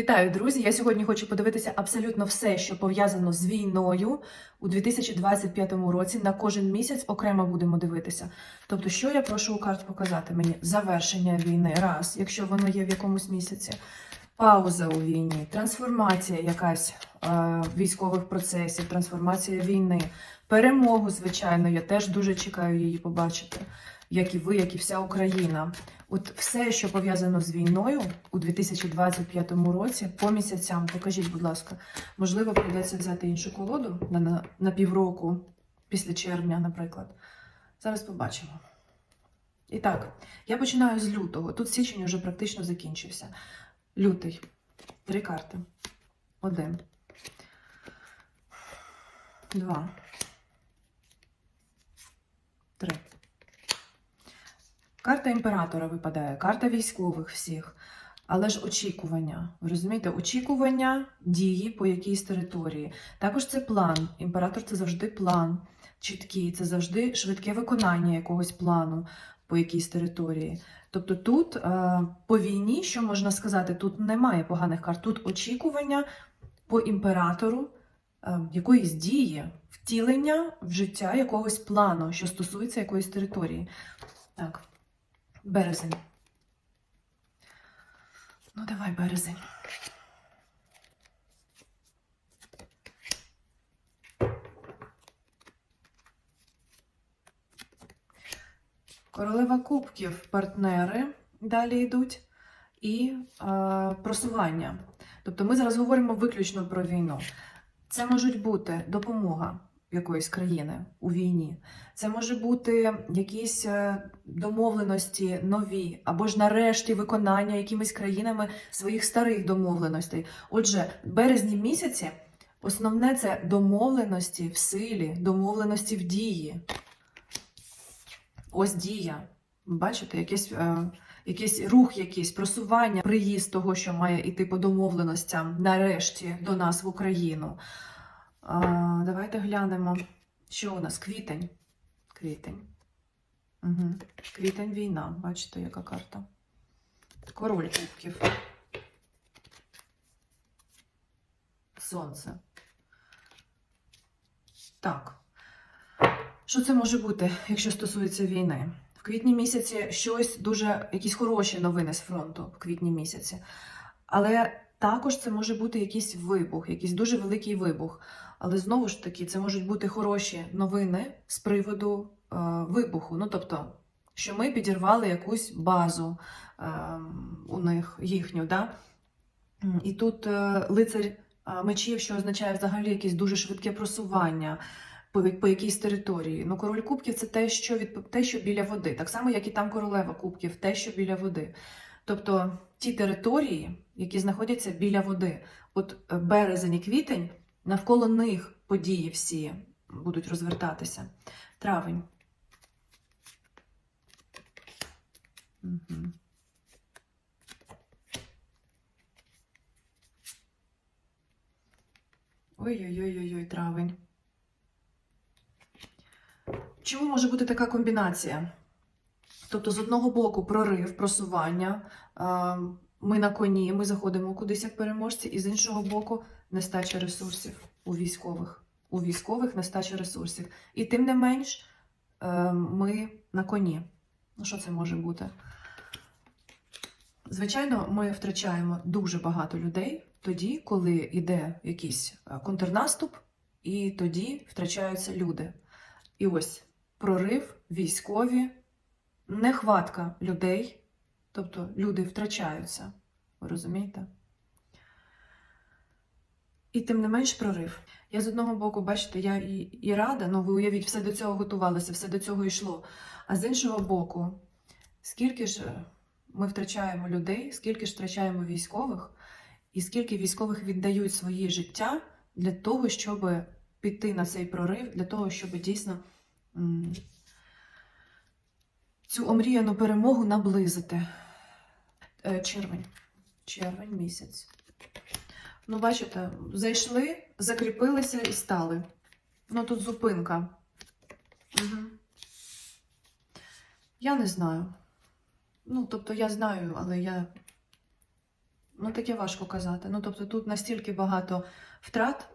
Вітаю, друзі! Я сьогодні хочу подивитися абсолютно все, що пов'язано з війною у 2025 році. На кожен місяць окремо будемо дивитися. Тобто, що я прошу у карт показати мені? Завершення війни, раз, якщо воно є в якомусь місяці, пауза у війні, трансформація якась е, військових процесів, трансформація війни, перемогу, звичайно, я теж дуже чекаю її побачити, як і ви, як і вся Україна. От все, що пов'язано з війною у 2025 році, по місяцям, покажіть, будь ласка, можливо, прийдеться взяти іншу колоду на, на, на півроку, після червня, наприклад. Зараз побачимо. І так, я починаю з лютого. Тут січень вже практично закінчився. Лютий. Три карти. Один. Два. Три. Карта імператора випадає, карта військових всіх. Але ж очікування. Ви розумієте, очікування дії по якійсь території. Також це план. Імператор це завжди план чіткий, це завжди швидке виконання якогось плану по якійсь території. Тобто тут е, по війні, що можна сказати, тут немає поганих карт. Тут очікування по імператору е, якоїсь дії, втілення в життя якогось плану, що стосується якоїсь території. Так. Березень. Ну, давай, березень. Королева кубків, партнери далі йдуть, і е, просування. Тобто ми зараз говоримо виключно про війну. Це можуть бути допомога якоїсь країни у війні. Це може бути якісь е, домовленості нові, або ж нарешті виконання якимись країнами своїх старих домовленостей. Отже, березні місяці основне це домовленості в силі, домовленості в дії. Ось дія. Бачите, якийсь, е, якийсь рух, якийсь просування, приїзд того, що має йти по домовленостям нарешті до нас в Україну. А, давайте глянемо, що у нас квітень. Квітень. Угу. Квітень війна. Бачите, яка карта? Король кубків. Сонце. Так. Що це може бути, якщо стосується війни? В квітні місяці щось дуже, якісь хороші новини з фронту в квітні місяці. Але також це може бути якийсь вибух, якийсь дуже великий вибух. Але знову ж таки, це можуть бути хороші новини з приводу е, вибуху. Ну тобто, що ми підірвали якусь базу е, у них їхню. Да? І тут е, лицар е, мечів, що означає взагалі якесь дуже швидке просування по, по якійсь території. Ну, король кубків це те, що від те, що біля води, так само, як і там королева кубків, те, що біля води. Тобто ті території, які знаходяться біля води, от е, березень і квітень, навколо них події всі будуть розвертатися. Травень. Угу. Ой-ой-ой, травень. Чому може бути така комбінація? Тобто, з одного боку, прорив, просування, а, ми на коні, ми заходимо кудись як переможці, і з іншого боку, нестача ресурсів у військових. У військових нестача ресурсів. І тим не менш, е, ми на коні. Ну, що це може бути? Звичайно, ми втрачаємо дуже багато людей тоді, коли йде якийсь е, контрнаступ, і тоді втрачаються люди. І ось прорив, військові, нехватка людей, тобто люди втрачаються. Ви розумієте? І тим не менш прорив. Я з одного боку, бачите, я і, і рада, ну ви уявіть, все до цього готувалося, все до цього йшло. А з іншого боку, скільки ж е, ми втрачаємо людей, скільки ж втрачаємо військових, і скільки військових віддають свої життя для того, щоб піти на цей прорив, для того, щоб дійсно цю омріяну перемогу наблизити. Е, Червень. Червень місяць. Ну, бачите, зайшли, закріпилися і стали. Ну, тут зупинка. Угу. Я не знаю. Ну, тобто, я знаю, але я Ну, таке важко казати. Ну, тобто тут настільки багато втрат.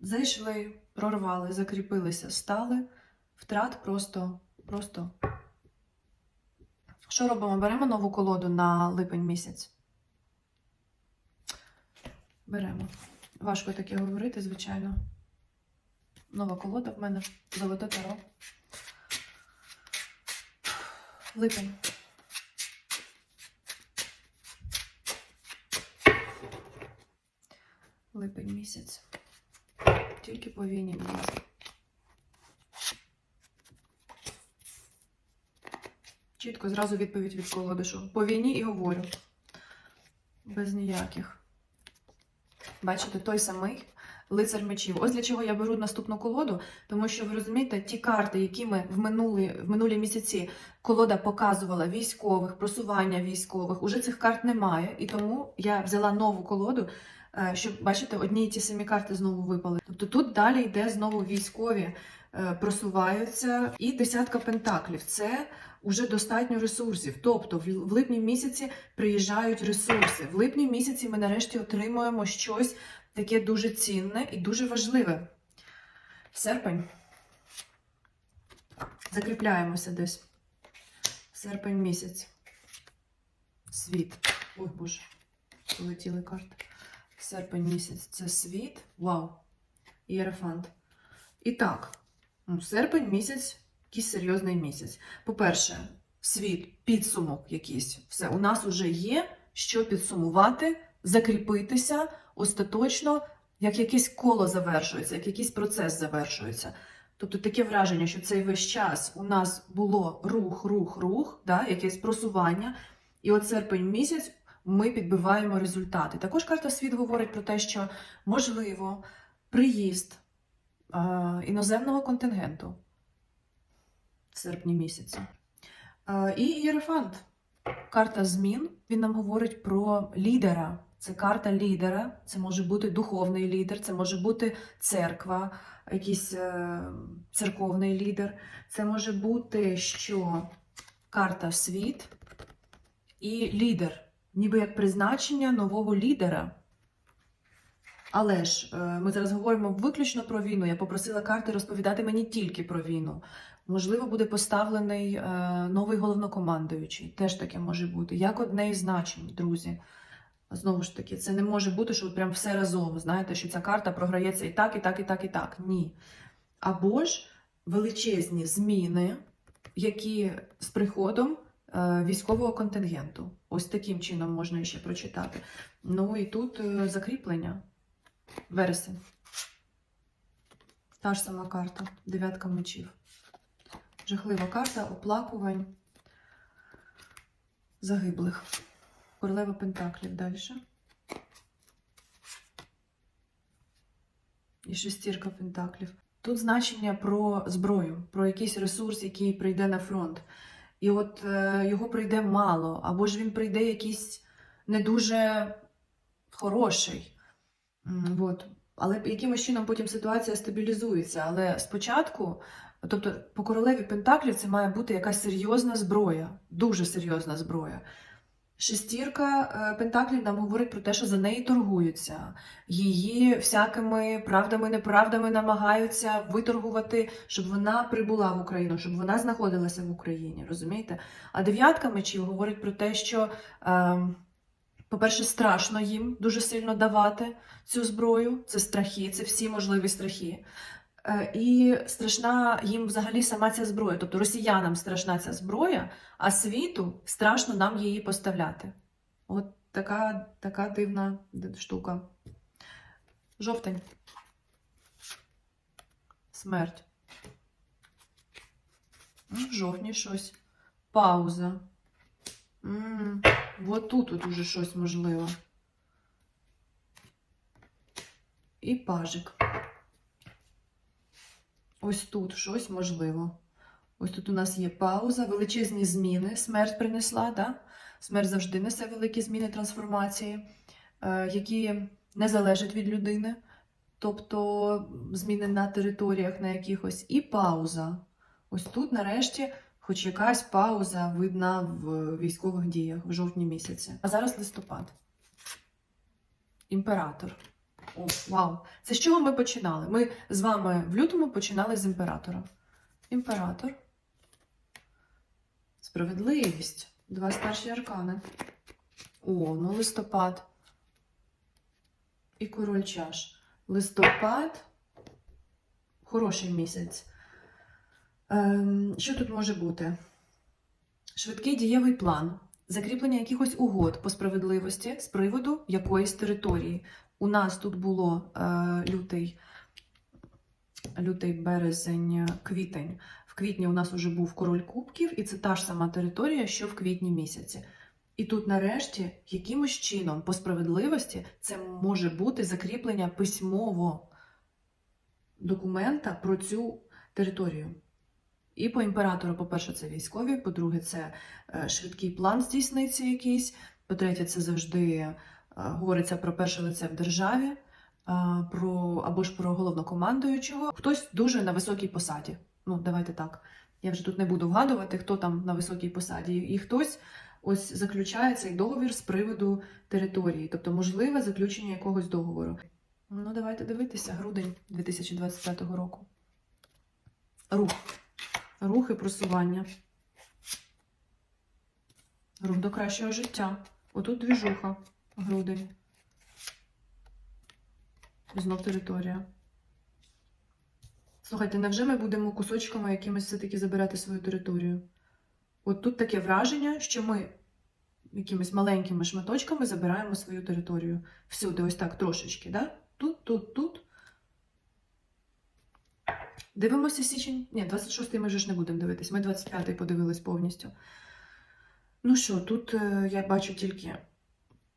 Зайшли, прорвали, закріпилися, стали. Втрат просто, просто. Що робимо? Беремо нову колоду на липень місяць. Беремо. Важко таке говорити, звичайно. Нова колода в мене. Золоте таро. Липень. Липень місяць. Тільки по війні. Чітко зразу відповідь від що по війні і говорю. Без ніяких. Бачите, той самий лицар мечів. Ось для чого я беру наступну колоду, тому що ви розумієте, ті карти, які ми в минулі, в минулі місяці колода показувала військових, просування військових, уже цих карт немає. І тому я взяла нову колоду, е, щоб бачите, одні і ті самі карти знову випали. Тобто тут далі йде знову військові просуваються, і десятка пентаклів. Це уже достатньо ресурсів. Тобто в липні місяці приїжджають ресурси. В липні місяці ми нарешті отримуємо щось таке дуже цінне і дуже важливе. Серпень. Закріпляємося десь. Серпень місяць. Світ. Ой, Боже, полетіли карти. Серпень місяць це світ. Вау. Ієрофант. І так, серпень місяць, якийсь серйозний місяць. По-перше, світ, підсумок якийсь. Все, у нас вже є що підсумувати, закріпитися остаточно, як якесь коло завершується, як якийсь процес завершується. Тобто таке враження, що цей весь час у нас було рух, рух, рух, да, якесь просування. І от серпень місяць ми підбиваємо результати. Також карта світ говорить про те, що можливо приїзд іноземного контингенту в серпні місяці. І Єрофант. Карта змін. Він нам говорить про лідера. Це карта лідера, це може бути духовний лідер, це може бути церква, якийсь е, церковний лідер. Це може бути що карта світ і лідер, ніби як призначення нового лідера. Але ж е, ми зараз говоримо виключно про війну. Я попросила карти розповідати мені тільки про війну. Можливо, буде поставлений е, новий головнокомандуючий. Теж таке може бути. Як одне із значень, друзі. Знову ж таки, це не може бути, що прям все разом. Знаєте, що ця карта програється і так, і так, і так, і так. Ні. Або ж величезні зміни, які з приходом е, військового контингенту. Ось таким чином можна ще прочитати. Ну і тут закріплення. Вересень. Та ж сама карта. Дев'ятка мечів. Жахлива карта оплакувань загиблих. Королева Пентаклів далі. І шестірка Пентаклів. Тут значення про зброю, про якийсь ресурс, який прийде на фронт. І от е, його прийде мало, або ж він прийде якийсь не дуже хороший. От. Але якимось чином потім ситуація стабілізується. Але спочатку, тобто по королеві Пентаклів це має бути якась серйозна зброя, дуже серйозна зброя. Шестірка е, Пентаклів нам говорить про те, що за неї торгуються, її всякими правдами, неправдами намагаються виторгувати, щоб вона прибула в Україну, щоб вона знаходилася в Україні. Розумієте? А дев'ятка мечів говорить про те, що, е, по-перше, страшно їм дуже сильно давати цю зброю. Це страхи, це всі можливі страхи. Е, І страшна їм взагалі сама ця зброя. Тобто росіянам страшна ця зброя, а світу страшно нам її поставляти. От така, така дивна штука. Жовтень. Смерть. В жовтні щось. Пауза. М, От тут от уже щось можливо. І пажик. Ось тут щось можливо. Ось тут у нас є пауза, величезні зміни. Смерть принесла, да? Смерть завжди несе великі зміни, трансформації, е, які не залежать від людини. Тобто зміни на територіях на якихось. І пауза. Ось тут, нарешті, хоч якась пауза видна в військових діях в жовтні місяці. А зараз листопад. Імператор. О, вау! Це з чого ми починали? Ми з вами в лютому починали з імператора. Імператор. Справедливість. Два старші аркани. О, ну листопад. І король чаш. Листопад. Хороший місяць. Ем, що тут може бути? Швидкий дієвий план, закріплення якихось угод по справедливості з приводу якоїсь території. У нас тут було е, лютий, лютий, березень, квітень. В квітні у нас вже був король кубків, і це та ж сама територія, що в квітні місяці. І тут, нарешті, якимось чином по справедливості це може бути закріплення письмово документа про цю територію. І по імператору, по-перше, це військові, по-друге, це е, швидкий план здійсниться якийсь. По-третє, це завжди е, говориться про перше лице в державі, е, про або ж про головнокомандуючого. Хтось дуже на високій посаді. Ну, давайте так. Я вже тут не буду вгадувати, хто там на високій посаді. І хтось ось заключає цей договір з приводу території, тобто можливе заключення якогось договору. Ну, давайте дивитися, грудень 2025 року. Рух. Рух і просування. Рух до кращого життя. Отут двіжуха. Грудень. Знов територія. Слухайте, невже ми будемо кусочками якимось все-таки забирати свою територію? От тут таке враження, що ми якимись маленькими шматочками забираємо свою територію. Всюди, ось так, трошечки, да? Тут, тут, тут. Дивимося січень. Ні, 26-й ми ж не будемо дивитись. Ми 25-й подивились повністю. Ну що, тут е, я бачу тільки,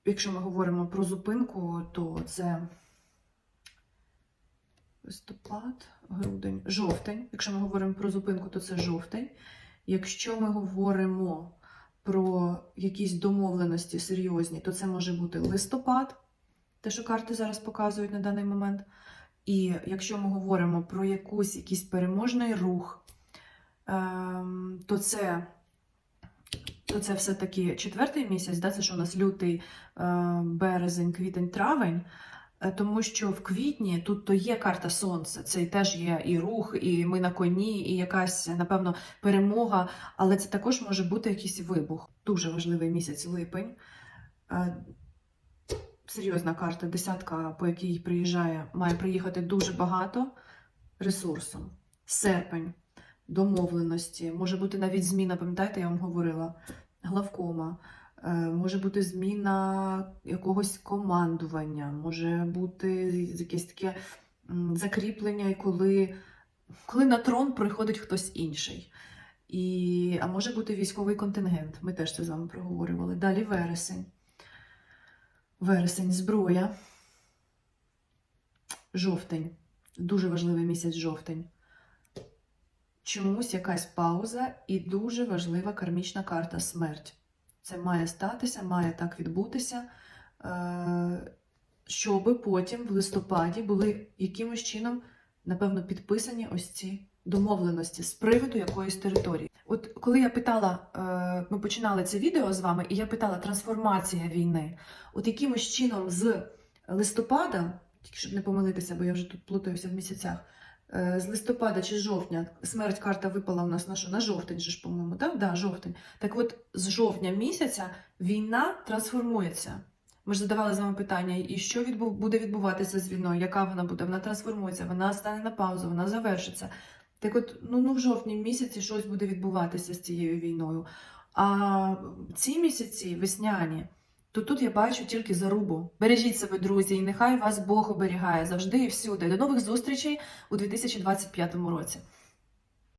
якщо ми говоримо про зупинку, то це листопад, грудень, жовтень. Якщо ми говоримо про зупинку, то це жовтень. Якщо ми говоримо про якісь домовленості серйозні, то це може бути листопад, те, що карти зараз показують на даний момент. І якщо ми говоримо про якусь, якийсь переможний рух, ем, то це, то це все-таки четвертий місяць, да? це що у нас лютий, е, березень, квітень, травень. Е, Тому що в квітні тут то є карта сонця, це теж є і рух, і ми на коні, і якась, напевно, перемога, але це також може бути якийсь вибух. Дуже важливий місяць липень. Серйозна карта, десятка, по якій приїжджає, має приїхати дуже багато ресурсу. Серпень, домовленості, може бути навіть зміна, пам'ятаєте, я вам говорила, главкома, е, може бути зміна якогось командування, може бути якесь таке закріплення, коли, коли на трон приходить хтось інший. І, а може бути військовий контингент. Ми теж це з вами проговорювали. Далі вересень. Вересень, зброя. Жовтень. Дуже важливий місяць жовтень. Чомусь якась пауза і дуже важлива кармічна карта смерть. Це має статися, має так відбутися, е, щоб потім в листопаді були якимось чином, напевно, підписані ось ці домовленості з приводу якоїсь території. От коли я питала, е, ми починали це відео з вами, і я питала трансформація війни, от якимось чином з листопада, тільки щоб не помилитися, бо я вже тут плутаюся в місяцях. е, З листопада чи жовтня смерть карта випала у нас на що? На жовтень, же ж, по-моєму, так? Да, жовтень. Так от з жовтня місяця війна трансформується. Ми ж задавали з вами питання, і що відбу- буде відбуватися з війною, яка вона буде? Вона трансформується, вона стане на паузу, вона завершиться. Так от, ну, ну в жовтні місяці щось буде відбуватися з цією війною. А ці місяці весняні, то тут я бачу тільки зарубу. Бережіть себе, друзі, і нехай вас Бог оберігає завжди і всюди. До нових зустрічей у 2025 році.